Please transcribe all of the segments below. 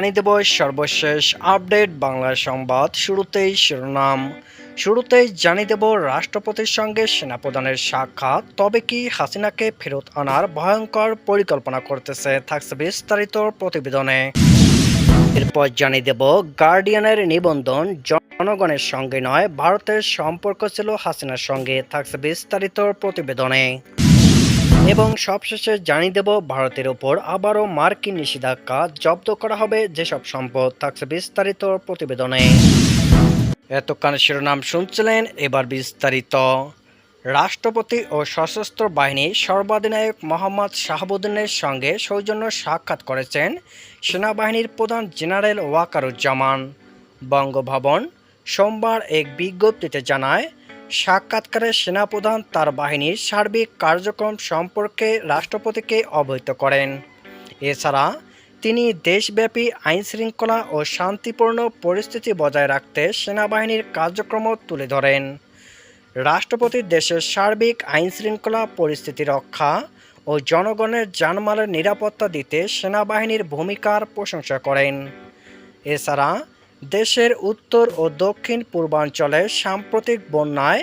জানিয়ে দেব সর্বশেষ আপডেট বাংলা সংবাদ শুরুতেই শিরোনাম। শুরুতেই জানিয়ে দেব রাষ্ট্রপতির সঙ্গে সেনাপ্রধানের সাক্ষাৎ। তবে কি হাসিনাকে ফেরত আনার ভয়ঙ্কর পরিকল্পনা করতেছে থাকছে বিস্তারিত প্রতিবেদনে। এরপর জানিয়ে দেব গার্ডিয়ানের নিবন্ধন জনগণের সঙ্গে নয়, ভারতের সম্পর্ক ছিল হাসিনার সঙ্গে, থাকছে বিস্তারিত প্রতিবেদনে। এবং সবশেষে জানিয়ে দেব, ভারতের ওপর আবারও মার্কিন নিষেধাজ্ঞা জব্দ করা হবে যেসব সম্পদ থাকছে বিস্তারিত প্রতিবেদনে। এতক্ষণ শিরোনাম শুনছিলেন এবার বিস্তারিত। রাষ্ট্রপতি ও সশস্ত্র বাহিনীর সর্বাধিনায়ক মোহাম্মদ শাহাবুদ্দিনের সঙ্গে সৌজন্য সাক্ষাৎ করেছেন সেনাবাহিনীর প্রধান জেনারেল ওয়াকারুজ্জামান। বঙ্গভবন সোমবার এক বিজ্ঞপ্তিতে জানায় সাক্ষাৎকারে সেনাপ্রধান তার বাহিনীর সার্বিক কার্যক্রম সম্পর্কে রাষ্ট্রপতিকে অবহিত করেন। এছাড়া তিনি দেশব্যাপী আইনশৃঙ্খলা ও শান্তিপূর্ণ পরিস্থিতি বজায় রাখতে সেনাবাহিনীর কার্যক্রম তুলে ধরেন। রাষ্ট্রপতি দেশের সার্বিক আইনশৃঙ্খলা পরিস্থিতি রক্ষা ও জনগণের জানমালের নিরাপত্তা দিতে সেনাবাহিনীর ভূমিকার প্রশংসা করেন। এছাড়া দেশের উত্তর ও দক্ষিণ পূর্বাঞ্চলে সাম্প্রতিক বন্যায়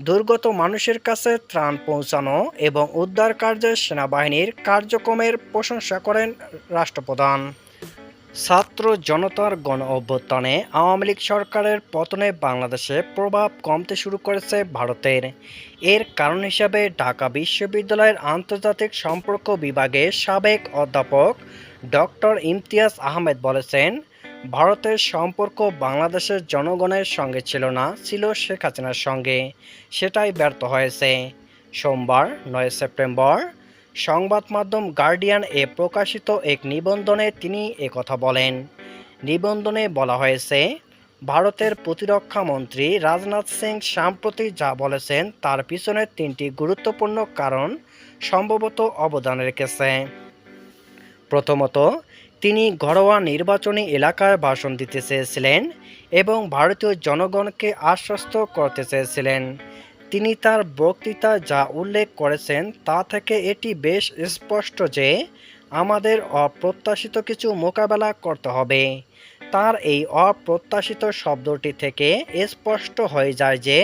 দুর্গত মানুষের কাছে ত্রাণ পৌঁছানো এবং উদ্ধার কার্যে সেনাবাহিনীর কার্যক্রমের প্রশংসা করেন রাষ্ট্রপ্রধান। ছাত্র জনতার গণ অভ্যুত্থানে আওয়ামী লীগ সরকারের পতনে বাংলাদেশে প্রভাব কমতে শুরু করেছে ভারতের। এর কারণ হিসাবে ঢাকা বিশ্ববিদ্যালয়ের আন্তর্জাতিক সম্পর্ক বিভাগের সাবেক অধ্যাপক ডক্টর ইমতিয়াজ আহমেদ বলেছেন ভারতের সম্পর্ক বাংলাদেশের জনগণের সঙ্গে ছিল না, ছিল শেখ হাসিনার সঙ্গে। সেটাই ব্যর্থ হয়েছে। সোমবার, নয় সেপ্টেম্বর, সংবাদ মাধ্যম গার্ডিয়ান এ প্রকাশিত এক নিবন্ধনে তিনি একথা বলেন। নিবন্ধনে বলা হয়েছে, ভারতের প্রতিরক্ষা মন্ত্রী রাজনাথ সিং সাম্প্রতি যা বলেছেন তার পিছনে তিনটি গুরুত্বপূর্ণ কারণ সম্ভবত অবদান রেখেছে। প্রথমত তিনি ঘরোয়া নির্বাচনী এলাকায় ভাষণ দিতে চেয়েছিলেন এবং ভারতীয় জনগণকে আশ্বস্ত করতে চেয়েছিলেন। তিনি তার বক্তৃতা যা উল্লেখ করেছেন তা থেকে এটি বেশ স্পষ্ট যে আমাদের অপ্রত্যাশিত কিছু মোকাবেলা করতে হবে। তার এই অপ্রত্যাশিত শব্দটি থেকে স্পষ্ট হয়ে যায় যে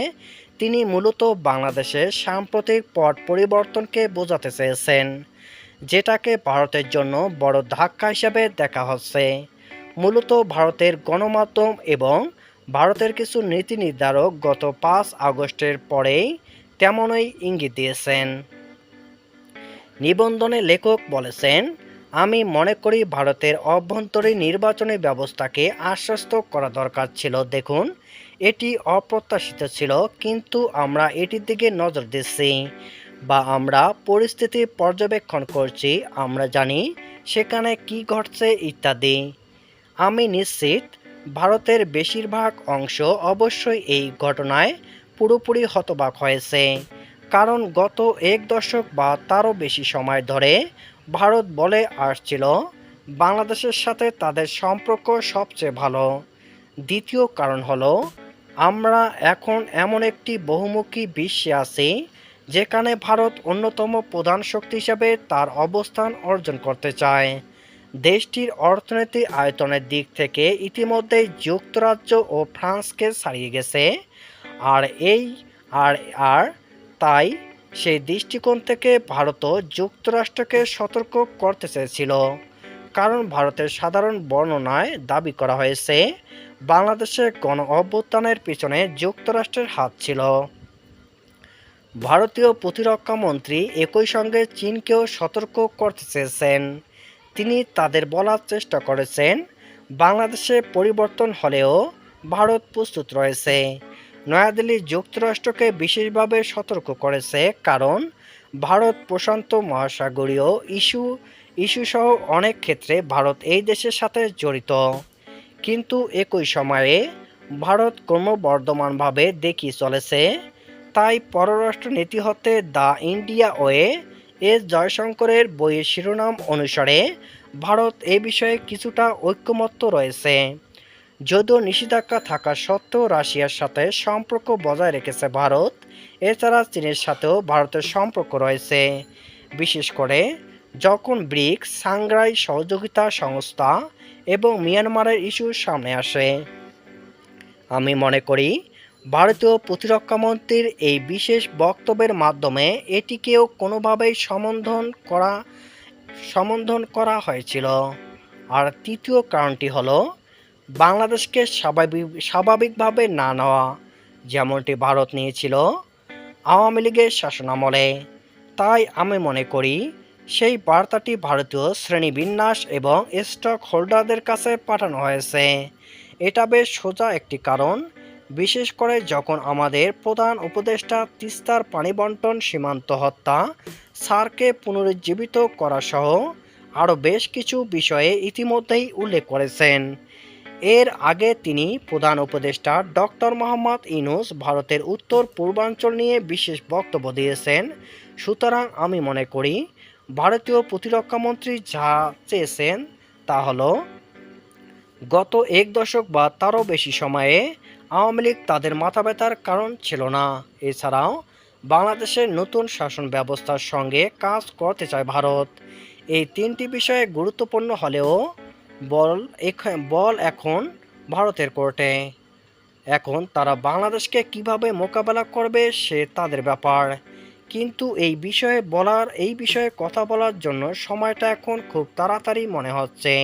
তিনি মূলত বাংলাদেশের সাম্প্রতিক পট পরিবর্তনকে বোঝাতে চেয়েছেন। যেটাকে ভারতের জন্য বড় ধাক্কা হিসেবে দেখা হচ্ছে। মূলত ভারতের গণমাধ্যম এবং ভারতের কিছু নীতি নির্ধারক গত পাঁচ আগস্টের পরেই তেমনই ইঙ্গিত দিয়েছেন। নিবন্ধনে লেখক বলেছেন, আমি মনে করি ভারতের অভ্যন্তরীণ নির্বাচনী ব্যবস্থাকে আশ্বস্ত করা দরকার ছিল। দেখুন, এটি অপ্রত্যাশিত ছিল, কিন্তু আমরা এটির দিকে নজর দিচ্ছি। বা আমরা পরিস্থিতি পর্যবেক্ষণ করছি, আমরা জানি সেখানে কি ঘটছে ইত্যাদি। আমি নিশ্চিত ভারতের বেশিরভাগ অংশ অবশ্যই এই ঘটনায় পুরোপুরি হতবাক হয়েছে। কারণ গত এক দশক বা তারও বেশি সময় ধরে ভারত বলে আসছিল, বাংলাদেশের সাথে তাদের সম্পর্ক সবচেয়ে ভালো। দ্বিতীয় কারণ হলো, আমরা এখন এমন একটি বহুমুখী বিশ্বে আছি যেখানে ভারত অন্যতম প্রধান শক্তি হিসাবে তার অবস্থান অর্জন করতে চায়। দেশটির অর্থনৈতিক আয়তনের দিক থেকে ইতিমধ্যেই যুক্তরাজ্য ও ফ্রান্সকে ছাড়িয়ে গেছে। আর এই আর আর তাই সেই দৃষ্টিকোণ থেকে ভারতও যুক্তরাষ্ট্রকে সতর্ক করতে চেয়েছিল। কারণ ভারতের সাধারণ বর্ণনায় দাবি করা হয়েছে বাংলাদেশের গণ অভ্যুত্থানের পিছনে যুক্তরাষ্ট্রের হাত ছিল। ভারতীয় প্রতিরক্ষা মন্ত্রী একই সঙ্গে চীনকেও সতর্ক করতে চেয়েছেন। তিনি তাদের বলার চেষ্টা করেছেন, বাংলাদেশে পরিবর্তন হলেও ভারত প্রস্তুত রয়েছে। নয়াদিল্লি যুক্তরাষ্ট্রকে বিশেষভাবে সতর্ক করেছে কারণ ভারত প্রশান্ত মহাসাগরীয় ইস্যু, ইস্যুসহ অনেক ক্ষেত্রে ভারত এই দেশের সাথে জড়িত। কিন্তু একই সময়ে ভারত ক্রমবর্ধমানভাবে দেখিয়ে চলেছে তাই পররাষ্ট্র নীতি হতে দ্য ইন্ডিয়া ওয়ে এস জয়শঙ্করের বইয়ের শিরোনাম অনুসারে ভারত এ বিষয়ে কিছুটা ঐক্যমত্য রয়েছে। যদিও নিষেধাজ্ঞা থাকা সত্ত্বেও রাশিয়ার সাথে সম্পর্ক বজায় রেখেছে ভারত, এছাড়া চীনের সাথেও ভারতের সম্পর্ক রয়েছে। বিশেষ করে যখন ব্রিক্স সাংঘাই সহযোগিতা সংস্থা এবং মিয়ানমারের ইস্যু সামনে আসে। আমি মনে করি ভারতীয় প্রতিরক্ষামন্ত্রীর এই বিশেষ বক্তব্যের মাধ্যমে এটিকেও কোনোভাবেই সম্বোধন করা সম্বোধন করা হয়েছিল। আর তৃতীয় কারণটি হল, বাংলাদেশকে স্বাভাবিক স্বাভাবিকভাবে না নেওয়া, যেমনটি ভারত নিয়েছিল আওয়ামী লীগের শাসনামলে তাই আমি মনে করি, সেই বার্তাটি ভারতীয় শ্রেণীবিন্যাস এবং স্টক হোল্ডারদের কাছে পাঠানো হয়েছে। এটা বেশ সোজা একটি কারণ বিশেষ করে যখন আমাদের প্রধান উপদেষ্টা তিস্তার পানি বন্টন সীমান্ত হত্যা সারকে পুনরুজ্জীবিত করা সহ আরও বেশ কিছু বিষয়ে ইতিমধ্যেই উল্লেখ করেছেন। এর আগে তিনি প্রধান উপদেষ্টা ডক্টর মোহাম্মদ ইনুস ভারতের উত্তর পূর্বাঞ্চল নিয়ে বিশেষ বক্তব্য দিয়েছেন। সুতরাং আমি মনে করি, ভারতীয় প্রতিরক্ষামন্ত্রী যা চেয়েছেন তা হল, গত এক দশক বা তারও বেশি সময়ে আওয়ামী লীগ তাদের মাথা ব্যথার কারণ ছিল না। এছাড়াও বাংলাদেশের নতুন শাসন ব্যবস্থার সঙ্গে কাজ করতে চায় ভারত। এই তিনটি বিষয়ে গুরুত্বপূর্ণ হলেও বল বল এখন ভারতের কোর্টে। এখন তারা বাংলাদেশকে কীভাবে মোকাবেলা করবে সে তাদের ব্যাপার। কিন্তু এই বিষয়ে বলার, এই বিষয়ে কথা বলার জন্য সময়টা এখন খুব তাড়াতাড়ি মনে হচ্ছে।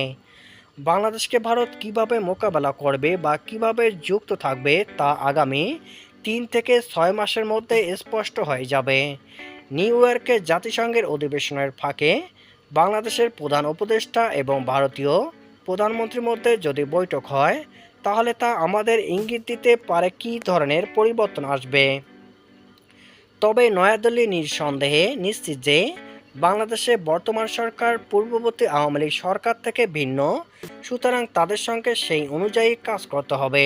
বাংলাদেশকে ভারত কীভাবে মোকাবেলা করবে বা কীভাবে যুক্ত থাকবে তা আগামী তিন থেকে ছয় মাসের মধ্যে স্পষ্ট হয়ে যাবে। নিউ ইয়র্কে জাতিসংঘের অধিবেশনের ফাঁকে বাংলাদেশের প্রধান উপদেষ্টা এবং ভারতীয় প্রধানমন্ত্রীর মধ্যে যদি বৈঠক হয়, তাহলে তা আমাদের ইঙ্গিত দিতে পারে কী ধরনের পরিবর্তন আসবে? তবে নয়াদিল্লি নিঃসন্দেহে নিশ্চিত যে বাংলাদেশে বর্তমান সরকার পূর্ববর্তী আওয়ামী লীগ সরকার থেকে ভিন্ন। সুতরাং তাদের সঙ্গে সেই অনুযায়ী কাজ করতে হবে।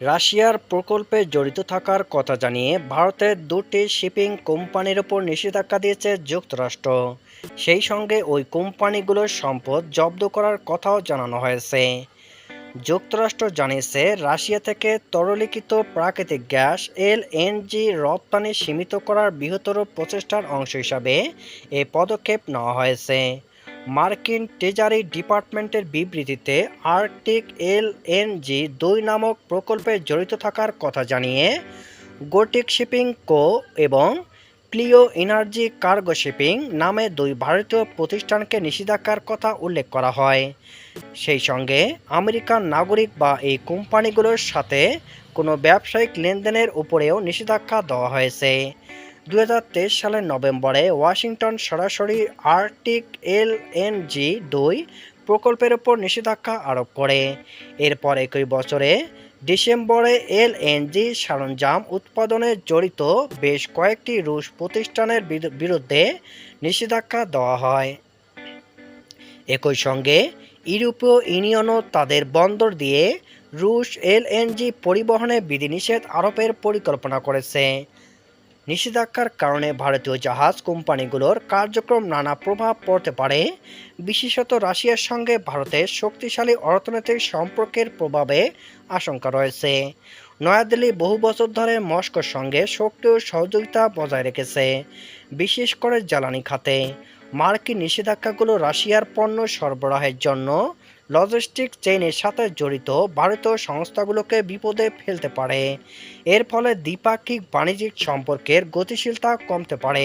রাশিয়ার প্রকল্পে জড়িত থাকার কথা জানিয়ে ভারতের দুটি শিপিং কোম্পানির ওপর নিষেধাজ্ঞা দিয়েছে যুক্তরাষ্ট্র। সেই সঙ্গে ওই কোম্পানিগুলোর সম্পদ জব্দ করার কথাও জানানো হয়েছে। যুক্তরাষ্ট্র জানিয়েছে, রাশিয়া থেকে তরলীকৃত প্রাকৃতিক গ্যাস এলএনজি রপ্তানি সীমিত করার বৃহত্তর প্রচেষ্টার অংশ হিসাবে এ পদক্ষেপ নেওয়া হয়েছে। মার্কিন ট্রেজারি ডিপার্টমেন্টের বিবৃতিতে, আর্কটিক এলএনজি দুই নামক প্রকল্পে জড়িত থাকার কথা জানিয়ে, গোটিক শিপিং কো এবং ক্লিও এনার্জি কার্গো শিপিং নামে দুই ভারতীয় প্রতিষ্ঠানকে নিষেধাজ্ঞার কথা উল্লেখ করা হয়। সেই সঙ্গে আমেরিকান নাগরিক বা এই কোম্পানিগুলোর সাথে কোনো ব্যবসায়িক লেনদেনের উপরেও নিষেধাজ্ঞা দেওয়া হয়েছে। দু হাজার তেইশ সালের নভেম্বরে ওয়াশিংটন সরাসরি আর্কটিক এল এন জি দুই প্রকল্পের উপর নিষেধাজ্ঞা আরোপ করে। এরপর একই বছরে ডিসেম্বরে এল জি সরঞ্জাম উৎপাদনে জড়িত বেশ কয়েকটি রুশ প্রতিষ্ঠানের বিরু- বিরুদ্ধে নিষেধাজ্ঞা দেওয়া হয়। একই সঙ্গে ইউরোপীয় ইউনিয়নও তাদের বন্দর দিয়ে রুশ এলএনজি পরিবহনে বিধিনিষেধ আরোপের পরিকল্পনা করেছে। নিষেধাজ্ঞার কারণে ভারতীয় জাহাজ কোম্পানিগুলোর কার্যক্রম নানা প্রভাব পড়তে পারে। বিশেষত রাশিয়ার সঙ্গে ভারতের শক্তিশালী অর্থনৈতিক সম্পর্কের প্রভাবে আশঙ্কা রয়েছে। নয়াদিল্লি বহু বছর ধরে মস্কোর সঙ্গে সক্রিয় সহযোগিতা বজায় রেখেছে, বিশেষ করে জ্বালানি খাতে। মার্কিন নিষেধাজ্ঞাগুলো রাশিয়ার পণ্য সরবরাহের জন্য লজিস্টিক চেইনের সাথে জড়িত ভারতীয় সংস্থাগুলোকে বিপদে ফেলতে পারে। এর ফলে দ্বিপাক্ষিক বাণিজ্যিক সম্পর্কের গতিশীলতা কমতে পারে।